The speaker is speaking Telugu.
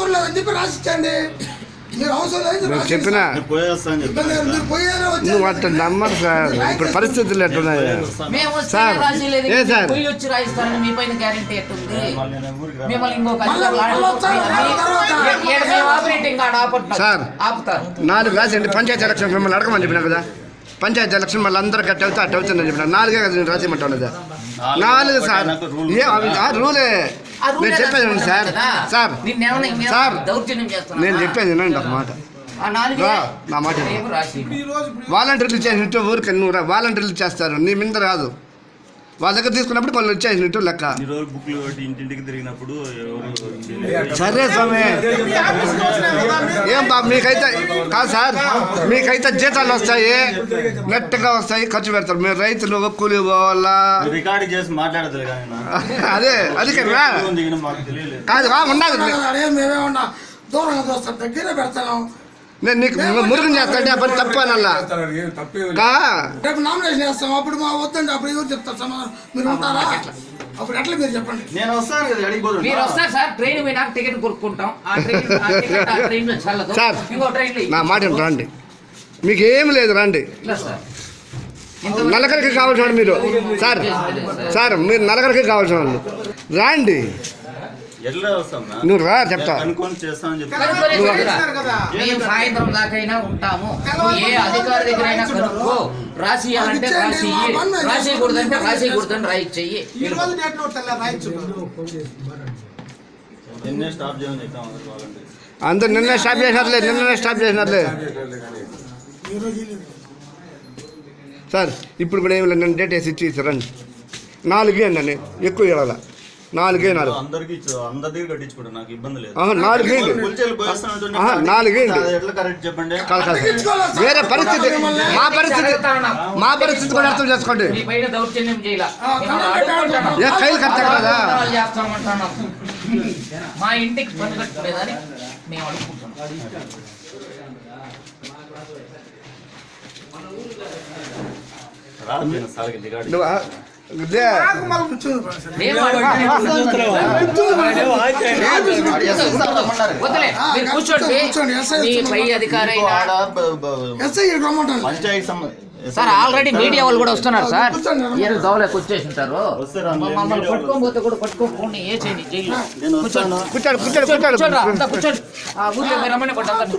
అవసరం లేదని చెప్పి రాసిచ్చండి? మీరు అవసరం లేదని చెప్పినా. మీరు. నువ్వు అట్లా నమ్మరు సార్. ఇప్పుడు పరిస్థితులు ఎట్టున్నాయి సార్, ఏ సార్? సార్. ఆపుతారు. నాలుగు రాసేయండి పంచాయతీ ఎలక్షన్ మిమ్మల్ని అడగమని చెప్పినా కదా? పంచాయతీ ఎలక్షన్ మళ్ళీ అందరూ కట్ అవుతా అట్ అవుతుందని చెప్పిన? నాలుగే కదా నేను రాసేయమంటాను కదా? నాలుగు సార్. ఏ రూల్. నేను చెప్పేది వినండి సార్. సార్. సార్. నేను చెప్పేది వినండి ఒక మాట. నా మాట వాలంటీర్లు చేసినట్టు ఊరికి నువ్వు రా వాలంటీర్లు చేస్తారు నీ మీద రాదు. వాళ్ళ దగ్గర తీసుకున్నప్పుడు కొన్ని వచ్చేసినట్టు లెక్క. ఈ రోజు బుక్లు కొట్టి ఇంటింటికి తిరిగినప్పుడు ఎవరు సరే స్వామి. ఏం బాబు మీకైతే కాదు సార్ మీకైతే జీతాలు వస్తాయి నెట్టగా వస్తాయి ఖర్చు పెడతారు. మీరు రైతులు కూలి పోవాలా రికార్డ్ చేసి నా. అదే అది కదా ఉన్నా. దూరంగా చూస్తాం దగ్గరే పెడతాం నేను నీకు మురుగుని చేస్తాంటే అప్పుడు తప్పు అనల్లా కా? రేపు నామినేషన్ చేస్తాం అప్పుడు మా వద్దండి అప్పుడు ఎవరు చెప్తారు సమాధానం? మీరు ఉంటారా? అప్పుడు ఎట్లా మీరు చెప్పండి? నేను వస్తాను కదా మీరు వస్తారు సార్ ట్రైన్ పోయినాక టికెట్ కొనుక్కుంటాం. ఆ ట్రైన్ ఆ టికెట్ ఆ ట్రైన్లో చల్లదు. సార్. ఇంకో ట్రైన్లో నా మాట రండి మీకు ఏం లేదు రండి. నలగరికి కావాల్సిన వాళ్ళు మీరు. సార్ సార్ మీరు నలగరికి కావాల్సిన వాళ్ళు. రాండి. ఎట్లా? నువ్వు రా చెప్తా. అనుకొని. మేము సాయంత్రం దాకైనా ఉంటాము. ఏ అధికారి దగ్గర అయినా కనుక్కో. రాసి అంటే రాసి రాసేయకూడదంటే రాసేయకూడదని రాయిచ్చేయి నిన్నే స్టాప్ చేయమని చెప్తాం అందరు నిన్న స్టాప్ చేసినట్లే నిన్న స్టాప్ చేసినట్లే సార్ ఇప్పుడు కూడా ఏమి లేదు నన్ను డేట్ వేసి ఇచ్చి రండి. నాలుగే అండి ఎక్కువ ఇవ్వాల? నాలుగే నాలుగు. అందరికి అందరి దగ్గర నాకు ఇబ్బంది లేదు. ఎట్లా కరెక్ట్ చెప్పండి? వేరే పరిస్థితి. మా పరిస్థితి మా పరిస్థితి కూడా అర్థం చేసుకోండి. మీ పైన దౌర్జన్యం చేయాల? మిమ్మల్ని అడుక్కుంటున్నాం. ఏ కైలు కట్టాలి కదా. మా ఇంటికి పని కట్టలేదని మేము అడుగుకుంటున్నాం రాదు నేను సార్కి రికార్డ్ సార్ ఆల్రెడీ మీడియా వాళ్ళు కూడా వస్తున్నారు సార్. ఏదో వస్తారా? మమ్మల్ని పట్టుకోకపోతే కూడా పట్టుకోకుండా ఏ చేయండి జైలు. కూర్చోండి. కూర్చోండి కూర్చోండి కూర్చోండి కూర్చోండి. ఊర్లో రమ్మని కొట్టండి